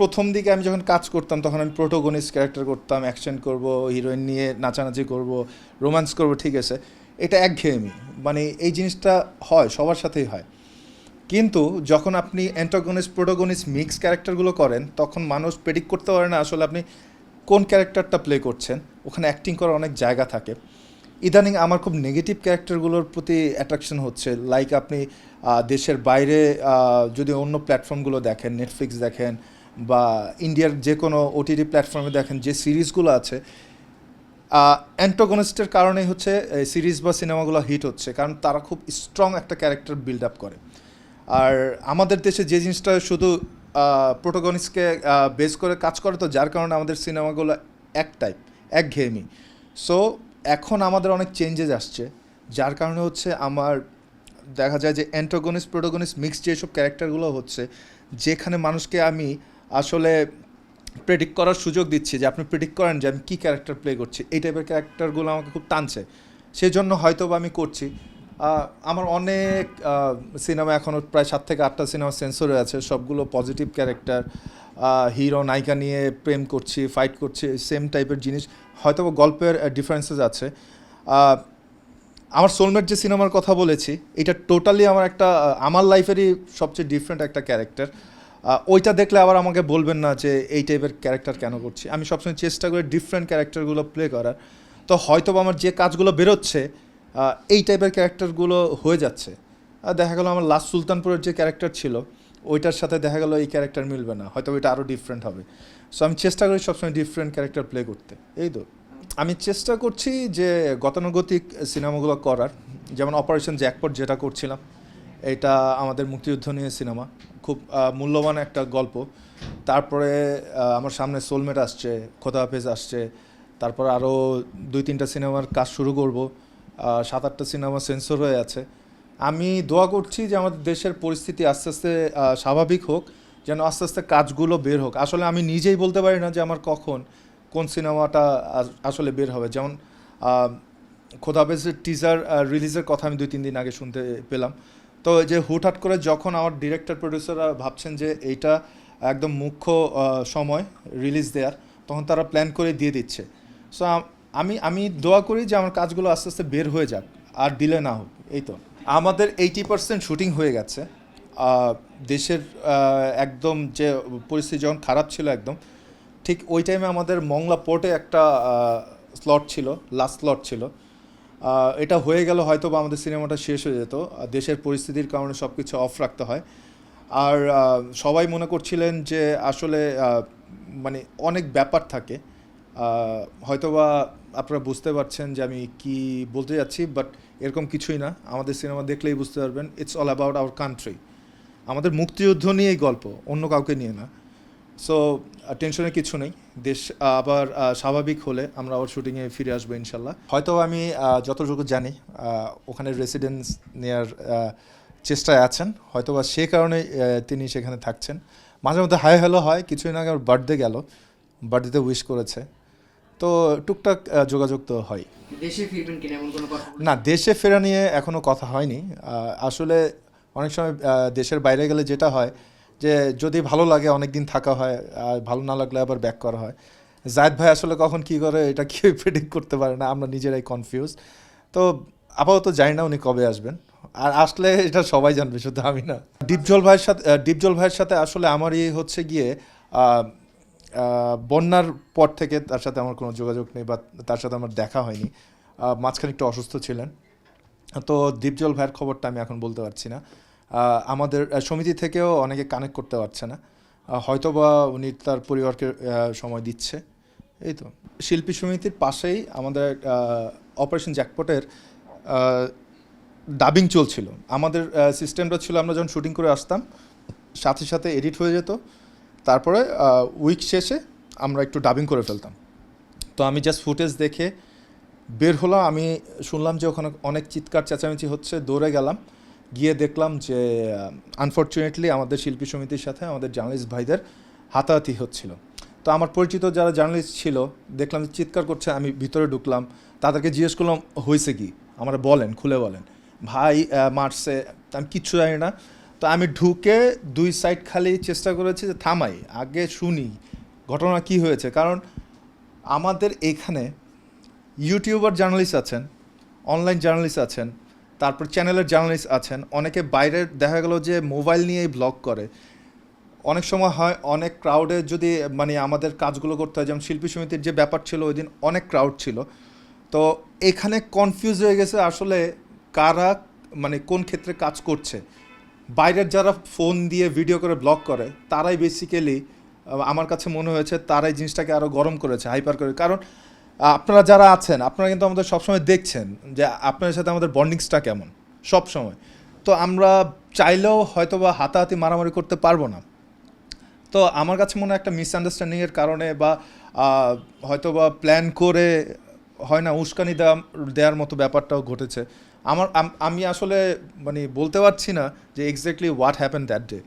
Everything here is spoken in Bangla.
প্রথম দিকে আমি যখন কাজ করতাম, তখন আমি প্রোটোগনিস্ট ক্যারেক্টার করতাম অ্যাকশন করব হিরোইন নিয়ে নাচানাচি করব রোম্যান্স করব, ঠিক আছে। এটা একঘেয়েমি। মানে এই জিনিসটা হয়, সবার সাথেই হয়। কিন্তু যখন আপনি অ্যান্টাগনিস্ট প্রোটোগনিস্ট মিক্স ক্যারেক্টারগুলো করেন, তখন মানুষ প্রেডিক্ট করতে পারে না আসলে আপনি কোন ক্যারেক্টারটা প্লে করছেন। ওখানে অ্যাক্টিং করার অনেক জায়গা থাকে। ইদানিং আমার খুব নেগেটিভ ক্যারেক্টারগুলোর প্রতি অ্যাট্রাকশন হচ্ছে। লাইক আপনি দেশের বাইরে যদি অন্য প্ল্যাটফর্মগুলো দেখেন নেটফ্লিক্স দেখেন বা ইন্ডিয়ার যে কোনো ওটিটি প্ল্যাটফর্মে দেখেন যে সিরিজগুলো আছে অ্যান্টোগনিস্টের কারণেই হচ্ছে সিরিজ বা সিনেমাগুলো হিট হচ্ছে, কারণ তারা খুব স্ট্রং একটা ক্যারেক্টার বিল্ড আপ করে। আর আমাদের দেশে যে জিনিসটা শুধু প্রোটোগনিস্টকে বেস করে কাজ করে তো, যার কারণে আমাদের সিনেমাগুলো এক টাইপ এক একঘেয়েমি। সো এখন আমাদের অনেক চেঞ্জেস আসছে, যার কারণে হচ্ছে আমার দেখা যায় যে অ্যান্টোগনিস্ট প্রোটোগনিস্ট মিক্স যেসব ক্যারেক্টারগুলো হচ্ছে, যেখানে মানুষকে আমি আসলে প্রেডিক্ট করার সুযোগ দিচ্ছি যে আপনি প্রেডিক্ট করেন যে আমি কী ক্যারেক্টার প্লে করছি। এই টাইপের ক্যারেক্টারগুলো আমাকে খুব টানছে। সেই জন্য হয়তো বা আমি করছি। আমার অনেক সিনেমা এখনও প্রায় সাত থেকে আটটা সিনেমা সেন্সর আছে। সবগুলো পজিটিভ ক্যারেক্টার হিরো নায়িকা নিয়ে প্রেম করছি ফাইট করছি সেম টাইপের জিনিস। হয়তো গল্পের ডিফারেন্সেস আছে। আমার সোলমেট যে সিনেমার কথা বলেছি, এটা টোটালি আমার একটা আমার লাইফেরই সবচেয়ে ডিফারেন্ট একটা ক্যারেক্টার ওইটা দেখলে আবার আমাকে বলবেন না যে এই টাইপের ক্যারেক্টার কেন করছি। আমি সবসময় চেষ্টা করি ডিফারেন্ট ক্যারেক্টারগুলো প্লে করার। তো হয়তো আমার যে কাজগুলো বেরোচ্ছে এই টাইপের ক্যারেক্টারগুলো হয়ে যাচ্ছে। আর দেখা গেলো আমার লাস্ট সুলতানপুরের যে ক্যারেক্টার ছিল, ওইটার সাথে দেখা গেলো এই ক্যারেক্টার মিলবে না। হয়তো ওইটা আরও ডিফারেন্ট হবে। সো আমি চেষ্টা করি সবসময় ডিফারেন্ট ক্যারেক্টার প্লে করতে। এই তো। আমি চেষ্টা করছি যে গতানুগতিক সিনেমাগুলো করার। যেমন অপারেশন জ্যাকপট যেটা করছিলাম এটা আমাদের মুক্তিযুদ্ধ নিয়ে সিনেমা। খুব মূল্যবান একটা গল্প। তারপরে আমার সামনে সোলমেট আসছে, খোদা হাফেজ আসছে। তারপর আরও দুই তিনটা সিনেমার কাজ শুরু করব। সাত আটটা সিনেমা সেন্সর হয়ে আছে। আমি দোয়া করছি যে আমাদের দেশের পরিস্থিতি আস্তে আস্তে স্বাভাবিক হোক, যেন আস্তে আস্তে কাজগুলো বের হোক। আসলে আমি নিজেই বলতে পারি না যে আমার কখন কোন সিনেমাটা আসলে বের হবে। যেমন খোদাবেজের টিজার রিলিজের কথা আমি দুই তিন দিন আগে শুনতে পেলাম। তো যে হুটহাট করে যখন আমার ডিরেক্টর প্রডিউসাররা ভাবছেন যে এইটা একদম মুখ্য সময় রিলিজ দেওয়ার তখন তারা প্ল্যান করে দিয়ে দিচ্ছে। সো আমি আমি দোয়া করি যে আমার কাজগুলো আস্তে আস্তে বের হয়ে যাক, আর ডিলে না হোক, এই তো। আমাদের এইটি পার্সেন্ট শুটিং হয়ে গেছে। দেশের একদম যে পরিস্থিতি যখন খারাপ ছিল একদম, ঠিক ওই টাইমে আমাদের মংলা পোর্টে একটা স্লট ছিল লাস্ট স্লট ছিল। এটা হয়ে গেল হয়তো বা আমাদের সিনেমাটা শেষ হয়ে যেত দেশের পরিস্থিতির কারণে সব কিছু অফ রাখতে হয়। আর সবাই মনে করছিলেন যে আসলে মানে অনেক ব্যাপার থাকে। হয়তোবা আপনারা বুঝতে পারছেন যে আমি কি বলতে যাচ্ছি বাট এরকম কিছুই না। আমাদের সিনেমা দেখলেই বুঝতে পারবেন it's all about our country আমাদের মুক্তিযুদ্ধ নিয়েই গল্প, অন্য কাউকে নিয়ে না। সো টেনশনের কিছু নেই। দেশ আবার স্বাভাবিক হলে আমরা আবার শুটিংয়ে ফিরে আসব ইনশাল্লাহ। হয়তো আমি যতটুকু জানি ওখানে রেসিডেন্স নেওয়ার চেষ্টায় আছেন। হয়তো বা সে কারণে তিনি সেখানে থাকছেন। মাঝে মধ্যে হাই হ্যালো হয় কিছুদিন আগে আমার বার্থডে গেল। বার্থডেতে উইশ করেছে। তো টুকটাক যোগাযোগ তো হয়। দেশে ফিরবেন কিনা এমন কোনো কথা না দেশে ফেরা নিয়ে এখনও কথা হয়নি। আসলে অনেক সময় দেশের বাইরে গেলে যেটা হয় যে যদি ভালো লাগে অনেক দিন থাকা হয়, আর ভালো না লাগলে আবার ব্যাক করা হয়। জায়দ ভাই আসলে কখন কি করে, এটা কেউ প্রেডিক্ট করতে পারে না, আমরা নিজেরাই কনফিউজ তো আপাতত জানি না উনি কবে আসবেন। আর আসলে এটা সবাই জানবে, শুধু আমি না। ডিপজল ভাইয়ের সাথে ডিপজল ভাইয়ের সাথে আসলে আমারই হচ্ছে গিয়ে বন্যার পর থেকে তার সাথে আমার কোনো যোগাযোগ নেই বা তার সাথে আমার দেখা হয়নি। মাঝখানে একটু অসুস্থ ছিলেন। তো দীপজল ভাইয়ের খবরটা আমি এখন বলতে পারছি না। আমাদের সমিতি থেকেও অনেকে কানেক্ট করতে পারছে না। হয়তো বা উনি তার পরিবারকে সময় দিচ্ছে। এই তো। শিল্পী সমিতির পাশেই আমাদের অপারেশন জ্যাকপটের ডাবিং চলছিল। আমাদের সিস্টেমটা ছিল আমরা যখন শুটিং করে আসতাম, সাথে সাথে এডিট হয়ে যেত। তারপরে উইক শেষে আমরা একটু ডাবিং করে ফেলতাম। তো আমি জাস্ট ফুটেজ দেখে বের হলাম। আমি শুনলাম যে ওখানে অনেক চিৎকার, চেঁচামেচি হচ্ছে। দৌড়ে গেলাম। গিয়ে দেখলাম যে আনফর্চুনেটলি আমাদের শিল্পী সমিতির সাথে আমাদের জার্নালিস্ট ভাইদের হাতাহাতি হচ্ছিল। তো আমার পরিচিত যারা জার্নালিস্ট ছিল, দেখলাম যে চিৎকার করছে, আমি ভিতরে ঢুকলাম, তাদেরকে জিজ্ঞেস করলাম হয়েছে কি? আমরা বলেন, খুলে বলেন। ভাই মারছে। আমি কিচ্ছু জানি না। তো আমি ঢুকে দুই সাইড খালি চেষ্টা করেছি যে, থামাই, আগে শুনি, ঘটনা কি হয়েছে? কারণ আমাদের এখানে ইউটিউবার জার্নালিস্ট আছেন অনলাইন জার্নালিস্ট আছেন তারপর চ্যানেলের জার্নালিস্ট আছেন। অনেকে বাইরে দেখা গেল যে মোবাইল নিয়েই ব্লগ করে। অনেক সময় হয় অনেক ক্রাউডে যদি মানে আমাদের কাজগুলো করতে হয়, যেমন শিল্পী সমিতির যে ব্যাপার ছিল, ওই দিন অনেক ক্রাউড ছিল। তো এখানে কনফিউজ হয়ে গেছে আসলে কারা মানে কোন ক্ষেত্রে কাজ করছে। বাইরের যারা ফোন দিয়ে ভিডিও করে ব্লগ করে, তারাই বেসিক্যালি আমার কাছে মনে হয়েছে তারাই জিনিসটাকে আরও গরম করেছে হাইপার করে। কারণ আপনারা যারা আছেন, আপনারা কিন্তু আমাদের সবসময় দেখছেন যে আপনাদের সাথে আমাদের বন্ডিংসটা কেমন সব সময় তো আমরা চাইলেও হয়তো বা হাতাহাতি মারামারি করতে পারব না। তো আমার কাছে মনে হয় একটা মিসআন্ডারস্ট্যান্ডিংয়ের কারণে বা হয়তো বা প্ল্যান করে হয় না, উস্কানি দেওয়া, দেওয়ার মতো ব্যাপারটাও ঘটেছে। আমার, আমি আসলে মানে বলতে পারছি না যে exactly what happen that day